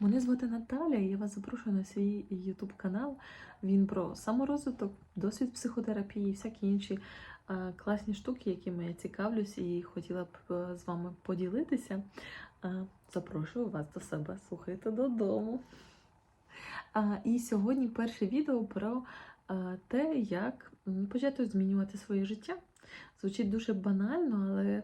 Мене звати Наталя, і я вас запрошую на свій YouTube канал. Він про саморозвиток, досвід психотерапії, всякі інші класні штуки, якими я цікавлюсь і хотіла б е, з вами поділитися. Запрошую вас до себе, слухайте додому. І сьогодні перше відео про те, як почати змінювати своє життя. Звучить дуже банально, але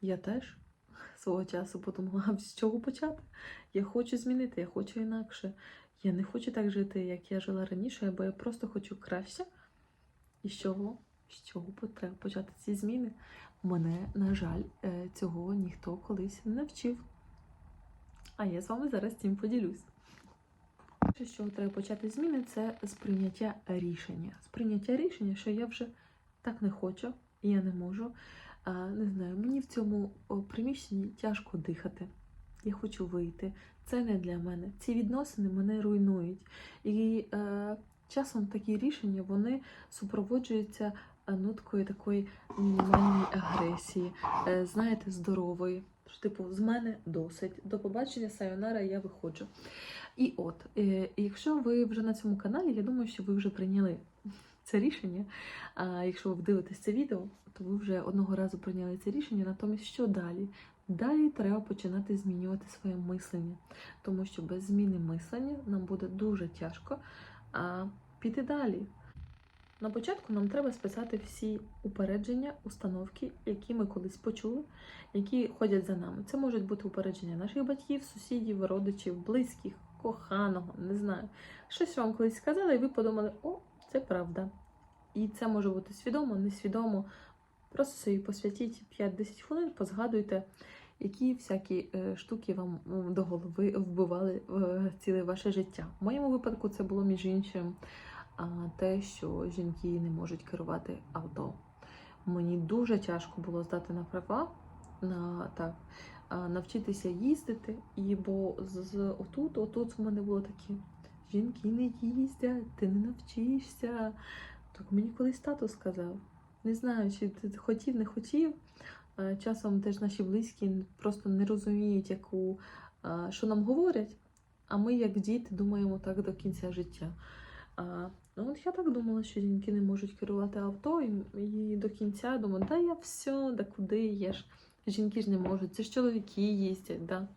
я теж свого часу подумала, «А з чого почати. Я хочу змінити, я хочу інакше. Я не хочу так жити, як я жила раніше, бо я просто хочу краще. І з чого? З чого треба почати ці зміни? Мене, на жаль, е, цього ніхто колись не навчив. А я з вами зараз цим поділюсь. З чого треба почати зміни, це з прийняття рішення. З прийняття рішення, що я вже так не хочу, і я не можу. Не знаю, мені в цьому приміщенні тяжко дихати. Я хочу вийти. Це не для мене. Ці відносини мене руйнують. І е, часом такі рішення вони супроводжуються е, ноткою такої мінімальної агресії, е, знаєте, здорової. Типу, з мене досить. До побачення, сайонара, я виходжу. І от, е, якщо ви вже на цьому каналі, я думаю, що ви вже прийняли це рішення. А якщо ви дивитесь це відео, то ви вже одного разу прийняли це рішення. Натомість, що далі? Далі треба починати змінювати своє мислення, тому що без зміни мислення нам буде дуже тяжко а, піти далі. На початку нам треба списати всі упередження, установки, які ми колись почули, які ходять за нами. Це можуть бути упередження наших батьків, сусідів, родичів, близьких, коханого, не знаю. Щось вам колись сказали, і ви подумали, о, це правда. І це може бути свідомо, несвідомо. Просто собі посвятіть 5-10 хвилин, позгадуйте, які всякі е, штуки вам до голови вбивали е, ціле ваше життя. В моєму випадку це було між іншим те, що жінки не можуть керувати авто. Мені дуже тяжко було здати на права, на так, навчитися їздити, і бо з, з отут, отут в мене було таке. Жінки не їздять, ти не навчишся. Так мені колись тато сказав. Не знаю, чи ти хотів, не хотів. Е, Часом теж наші близькі просто не розуміють, яку, е, що нам говорять, а ми, як діти, думаємо так до кінця життя. Ну, от я так думала, що жінки не можуть керувати авто, і, і до кінця думаю, да я все, да куди є ж. Жінки ж не можуть, це ж чоловіки їздять. Да?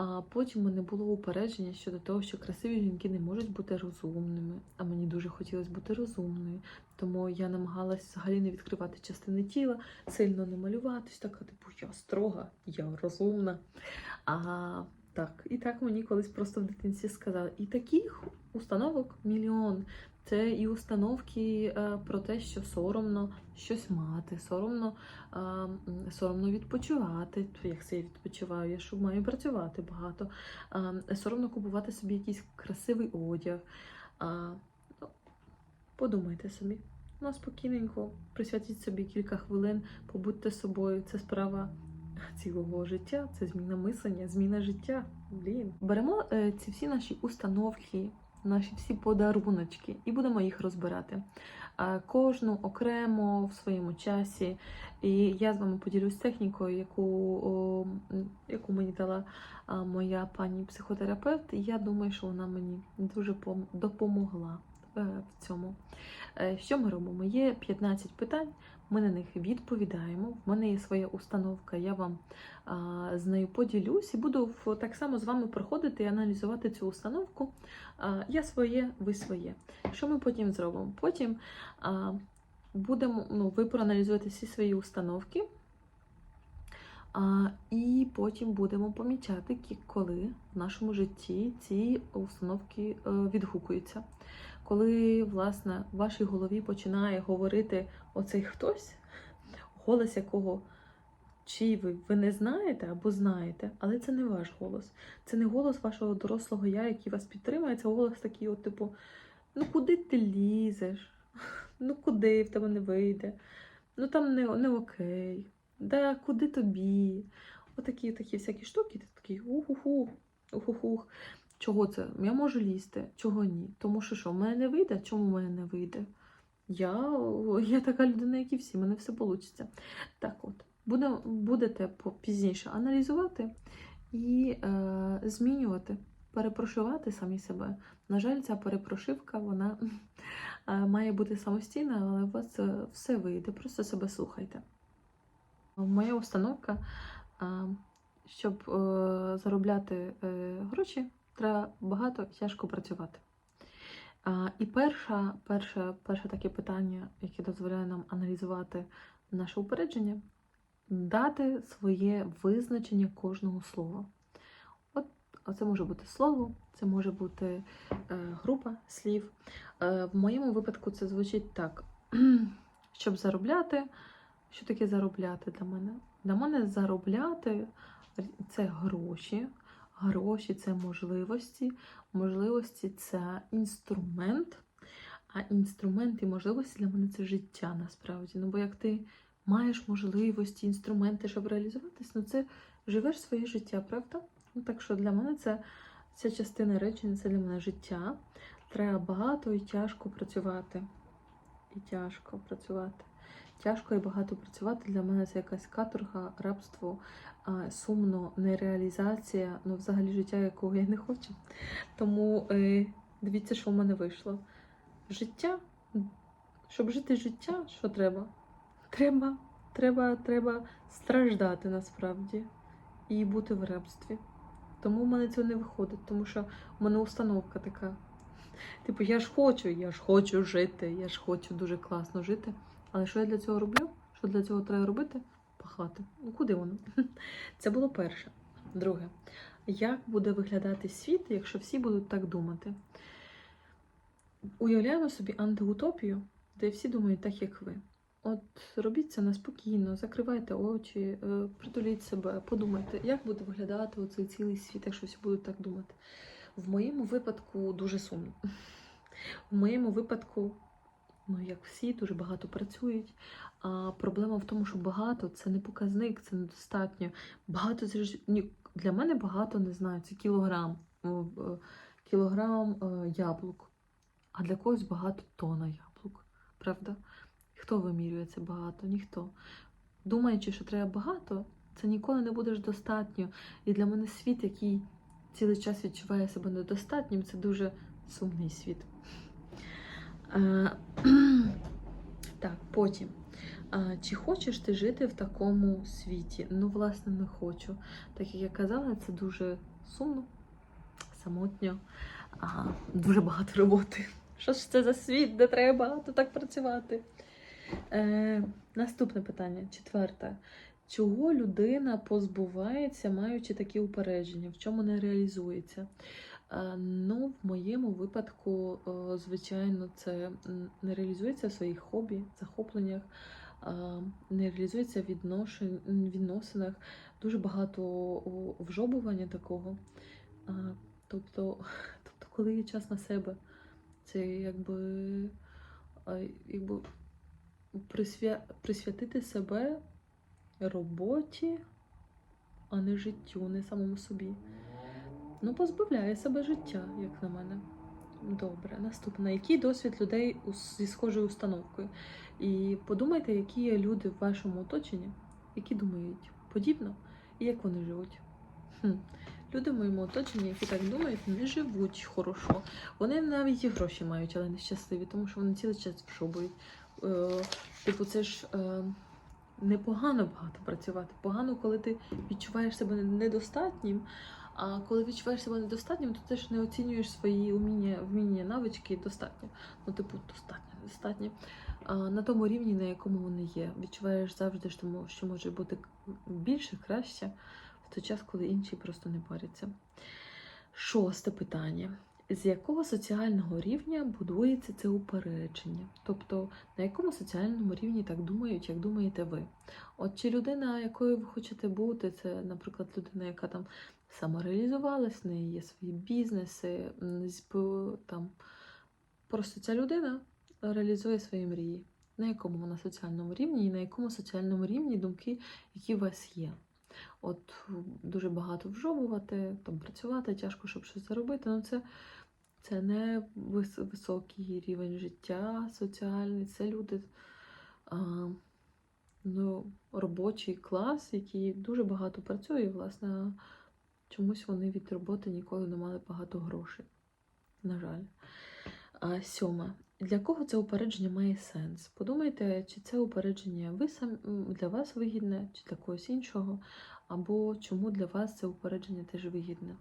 А потім мене було упередження щодо того, що красиві жінки не можуть бути розумними. А мені дуже хотілося бути розумною. Тому я намагалась взагалі не відкривати частини тіла, сильно не малюватись, така, типу, я строга, я розумна. А так, і так мені колись просто в дитинстві сказали. І таких установок мільйон. Це і установки е, про те, що соромно щось мати, соромно, е, соромно відпочивати. Як це я відпочиваю, я що маю працювати багато. Е, соромно купувати собі якийсь красивий одяг. Ну, подумайте собі. Ну, спокійненько, присвятіть собі кілька хвилин, побудьте собою. Це справа цілого життя, це зміна мислення, зміна життя. Блін. Беремо ці всі наші установки, наші всі подаруночки і будемо їх розбирати. Кожну окремо в своєму часі. І я з вами поділюсь технікою, яку, яку мені дала моя пані психотерапевт. І я думаю, що вона мені дуже допомогла е, в цьому. Е, Що ми робимо? Є 15 питань. Ми на них відповідаємо. В мене є своя установка, я вам а, з нею поділюсь і буду так само з вами проходити і аналізувати цю установку. А, я своє, ви своє. Що ми потім зробимо? Потім а, будемо, ну, ви проаналізуєте всі свої установки. А, і потім будемо помічати, коли в нашому житті ці установки е, відгукуються. Коли, власне, в вашій голові починає говорити оцей хтось, голос якого чи ви, ви не знаєте або знаєте, але це не ваш голос. Це не голос вашого дорослого я, який вас підтримує, це голос такий, от, типу, ну куди ти лізеш? Ну куди в тебе не вийде? Ну там не, не окей. Да куди тобі? Отакі такі всякі штуки, ти такий уху-ху, уху-хух. Чого це? Я можу лізти, чого ні? Тому що що, в мене не вийде? Чому в мене не вийде? Я, я така людина, як і всі, мене все вийде. Так от, буде, будете пізніше аналізувати і е, змінювати, перепрошивати самі себе. На жаль, ця перепрошивка вона е, має бути самостійна, але у вас е, все вийде. Просто себе слухайте. Моя установка, е, щоб заробляти гроші, треба багато тяжко працювати. І перша, перше, перше таке питання, яке дозволяє нам аналізувати наше упередження, дати своє визначення кожного слова. От це може бути слово, це може бути е, група слів. Е, в моєму випадку це звучить так: щоб заробляти. Що таке заробляти для мене? Для мене заробляти це гроші. Гроші це можливості. Можливості це інструмент. А інструмент і можливості для мене це життя насправді. Ну, бо як ти маєш можливості, інструменти, щоб реалізуватись, ну це живеш своє життя, правда? Ну, так що для мене це ця частина речення це для мене життя. Треба багато і тяжко працювати. І тяжко працювати. Тяжко і багато працювати. Для мене це якась каторга, рабство, сумно, нереалізація, ну, взагалі життя, якого я не хочу. Тому е, дивіться, що в мене вийшло. Життя, щоб жити життя, що треба? Треба, треба, треба страждати насправді і бути в рабстві. Тому в мене цього не виходить, тому що в мене установка така. Типу, я ж хочу, я ж хочу жити, я ж хочу дуже класно жити. Але що я для цього роблю? Що для цього треба робити? Пахати. Ну куди воно? Це було перше. Друге, як буде виглядати світ, якщо всі будуть так думати? Уявляємо собі антиутопію, де всі думають так, як ви. От робіть це неспокійно, закривайте очі, е, притуліть себе, подумайте, як буде виглядати оцей цілий світ, якщо всі будуть так думати. В моєму випадку дуже сумно. В моєму випадку, ну як всі, дуже багато працюють. А проблема в тому, що багато це не показник, це недостатньо. Багато для мене багато не знаю, це кілограм, е, кілограм е, яблук, а для когось багато тона яблук. Правда? Хто вимірює це багато? Ніхто. Думаючи, що треба багато, це ніколи не буде ж достатньо. І для мене світ, який цілий час відчуває себе недостатнім, це дуже сумний світ. Так, потім. Чи хочеш ти жити в такому світі? Ну, власне, не хочу. Так як я казала, це дуже сумно, самотньо, дуже багато роботи. Що ж це за світ, де треба багато так працювати? Е, Наступне питання, четверте. Чого людина позбувається, маючи такі упередження? В чому не реалізується? Е, Ну, в моєму випадку, е, звичайно, це не реалізується в своїх хобі, захопленнях, е, не реалізується в відносинах. Дуже багато вжобування такого. Тобто, тобто, коли є час на себе, це якби, якби присвя... присвятити себе роботі, а не життю, не самому собі. Ну, позбавляє себе життя, як на мене. Добре, наступне. Який досвід людей зі схожою установкою? І подумайте, які є люди в вашому оточенні, які думають подібно і як вони живуть. Хм. Люди в моєму оточенні, які так думають, не живуть хорошо. Вони навіть і гроші мають, але нещасливі, тому що вони цілий час вшобують. Е, типу, це ж е, непогано багато працювати. Погано, коли ти відчуваєш себе недостатнім. А коли відчуваєш себе недостатнім, то ти ж не оцінюєш свої уміння, вміння, навички достатньо. Ну, типу, достатньо, недостатньо. А, на тому рівні, на якому вони є. Відчуваєш завжди, що може бути більше, краще, в той час, коли інші просто не паряться. Шосте питання. З якого соціального рівня будується це упередження? Тобто, на якому соціальному рівні так думають, як думаєте ви? От чи людина, якою ви хочете бути, це, наприклад, людина, яка там самореалізувалась, в неї є свої бізнеси, там просто ця людина реалізує свої мрії. На якому вона соціальному рівні і на якому соціальному рівні думки, які у вас є. От дуже багато вжовувати, там працювати тяжко, щоб щось заробити. Ну це, це не вис- високий рівень життя соціальний, це люди, а, ну, робочий клас, який дуже багато працює, власне, чомусь вони від роботи ніколи не мали багато грошей. На жаль. А, сьоме. Для кого це упередження має сенс? Подумайте, чи це упередження ви сам для вас вигідне, чи для когось іншого, або чому для вас це упередження теж вигідне.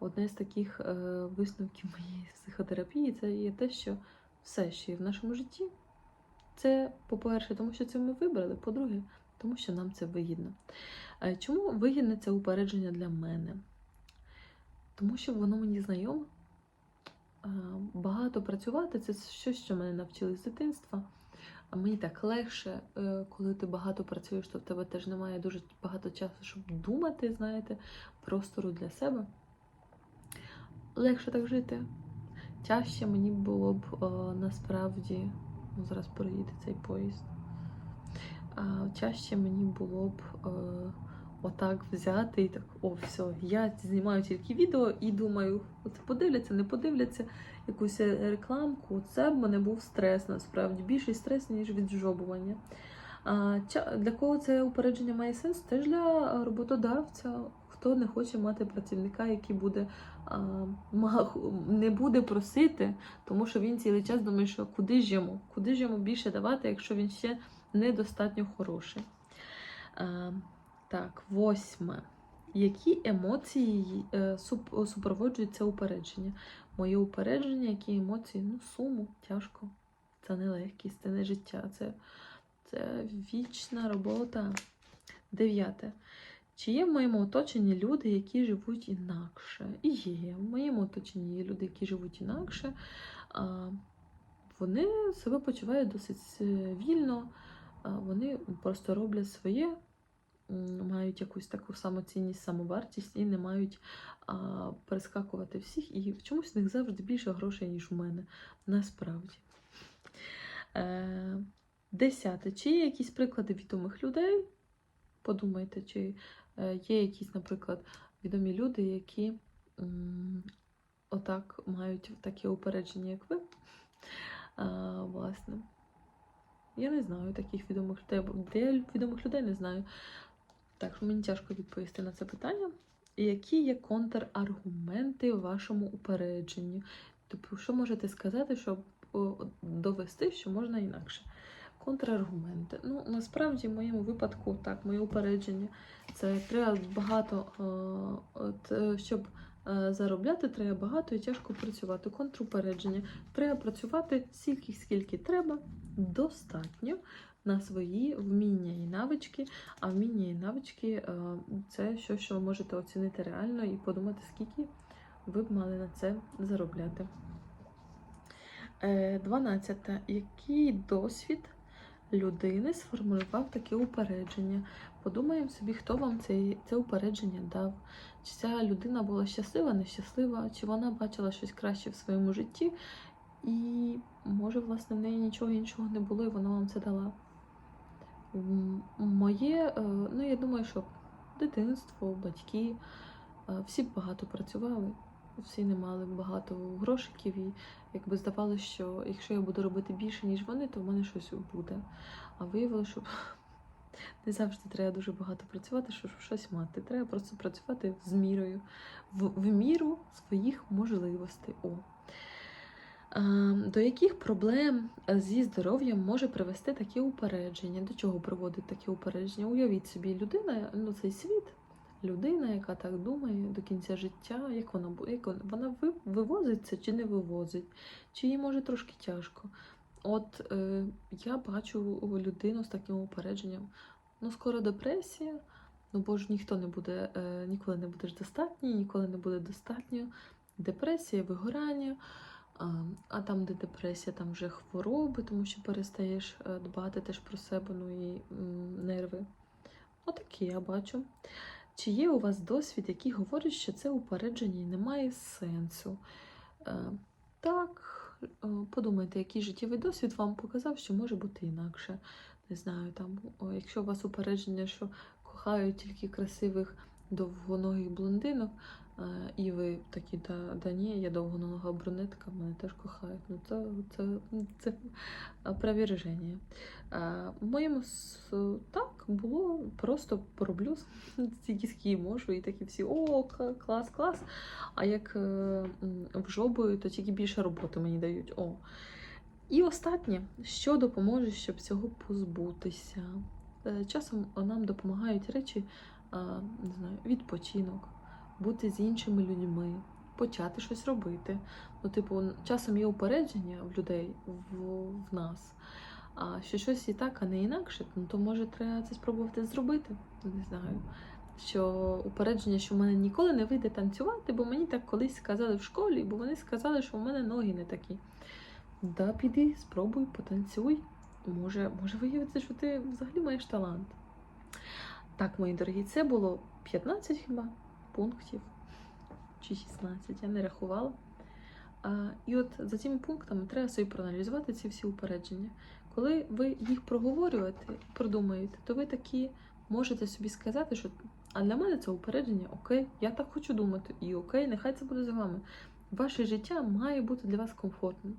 Одне з таких е, висновків моєї психотерапії це є те, що все, що є в нашому житті, це, по-перше, тому що це ми вибрали, по-друге, тому що нам це вигідно. Е, Чому вигідне це упередження для мене? Тому що воно мені знайоме. Е, Багато працювати це щось, що мене навчили з дитинства. А мені так легше, коли ти багато працюєш, то в тебе теж немає дуже багато часу, щоб думати, знаєте, простору для себе. Легше так жити. Тяжче мені було б е, насправді, ну зараз проїде цей поїзд. А, чаще мені було б е, отак взяти і так, о, все, я знімаю тільки відео і думаю, оце подивляться, не подивляться якусь рекламку. Це в мене був стрес, насправді, більший стрес, ніж віджобування. А, для кого це упередження має сенс? Теж для роботодавця, хто не хоче мати працівника, який буде а, не буде просити, тому що він цілий час думає, що куди ж йому, куди ж йому більше давати, якщо він ще недостатньо хороший. А, так, восьме. Які емоції е, суп- супроводжують це упередження? Моє упередження, які емоції? Ну, суму, тяжко. Це не легкість, це не життя, це, це вічна робота. Дев'яте. Чи є в моєму оточенні люди, які живуть інакше? І є. В моєму оточенні є люди, які живуть інакше. Вони себе почувають досить вільно, вони просто роблять своє, мають якусь таку самоцінність, самовартість і не мають перескакувати всіх. І чомусь в них завжди більше грошей, ніж у мене. Насправді. Е, десяте. Чи є якісь приклади відомих людей? Подумайте, чи є якісь, наприклад, відомі люди, які отак мають таке упередження, як ви. А, власне. Я не знаю таких відомих людей. де відомих людей не знаю. Так що мені тяжко відповісти на це питання. Які є контраргументи вашому упередженню? Тобто, що можете сказати, щоб довести, що можна інакше? Контраргументи. Ну, насправді, в моєму випадку, так, моє упередження, це треба багато, е, е, щоб е, заробляти, треба багато і тяжко працювати. Контрупередження. Треба працювати стільки, скільки треба, достатньо на свої вміння і навички. А вміння і навички це щось, що ви можете оцінити реально і подумати, скільки ви б мали на це заробляти. Е, 12. Який досвід людини сформулював таке упередження? Подумаємо собі, хто вам це, це упередження дав. Чи ця людина була щаслива, нещаслива, чи вона бачила щось краще в своєму житті, і може, власне, в неї нічого іншого не було, і вона вам це дала. Моє, е, ну я думаю, що дитинство, батьки, е, всі багато працювали, всі не мали багато грошиків, і якби здавалося, що якщо я буду робити більше, ніж вони, то в мене щось буде. А виявилося, що не завжди треба дуже багато працювати, щоб щось мати. Треба просто працювати з мірою, в, в міру своїх можливостей. О. Е, До яких проблем зі здоров'ям може привести таке упередження? До чого приводить таке упередження? Уявіть собі, людина, ну цей світ, людина, яка так думає до кінця життя, як вона як вона, вивозиться чи не вивозить, чи їй може трошки тяжко. От е, я бачу людину з таким упередженням. Ну, скоро депресія, ну бо ж ніхто не буде, е, ніколи не будеш достатній, ніколи не буде достатньо. Депресія, вигорання. А, там, де депресія, там вже хвороби, тому що перестаєш е, дбати теж про себе, ну і нерви. Отакі я бачу. Чи є у вас досвід, який говорить, що це упередження і немає сенсу? Е, так, е, подумайте, який життєвий досвід вам показав, що може бути інакше. Не знаю, там, якщо у вас упередження, що кохають тільки красивих довгоногих блондинок, І ви такі, да, да ні, я довго нога брюнетка, мене теж кохають. Ну це, це, це опроверження. А моєму так було просто пороблю стільки скільки можу, і такі всі о, клас, клас. А як е, м, вжобую, то тільки більше роботи мені дають. О. І останнє, що допоможе, щоб цього позбутися. Е, Часом нам допомагають речі, не знаю, відпочинок, бути з іншими людьми, почати щось робити. Ну, типу, часом є упередження в людей, в, в нас. А що щось і так, а не інакше, ну то може треба це спробувати зробити. Не знаю. Що упередження, що в мене ніколи не вийде танцювати, бо мені так колись сказали в школі, бо вони сказали, що в мене ноги не такі. Да, піди, спробуй, потанцюй. Може, може виявиться, що ти взагалі маєш талант. Так, мої дорогі, це було 15 хіба пунктів чи 16, я не рахувала. А, і от за цими пунктами треба собі проаналізувати ці всі упередження. Коли ви їх проговорюєте продумаєте, то ви такі можете собі сказати, що а для мене це упередження, окей, я так хочу думати, і окей, нехай це буде з вами. Ваше життя має бути для вас комфортним.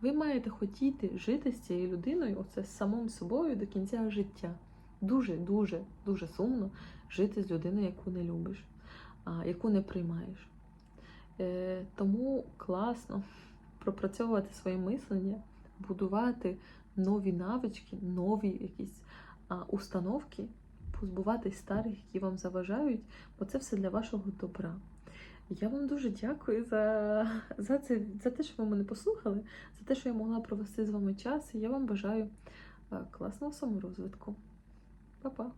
Ви маєте хотіти жити з цією людиною, оце з самим собою до кінця життя. Дуже, дуже, дуже сумно жити з людиною, яку не любиш, яку не приймаєш. Е, тому класно пропрацьовувати своє мислення, будувати нові навички, нові якісь установки, позбуватись старих, які вам заважають, бо це все для вашого добра. Я вам дуже дякую за, за, це, за те, що ви мене послухали, за те, що я могла провести з вами час. І я вам бажаю е, класного саморозвитку. Па-па!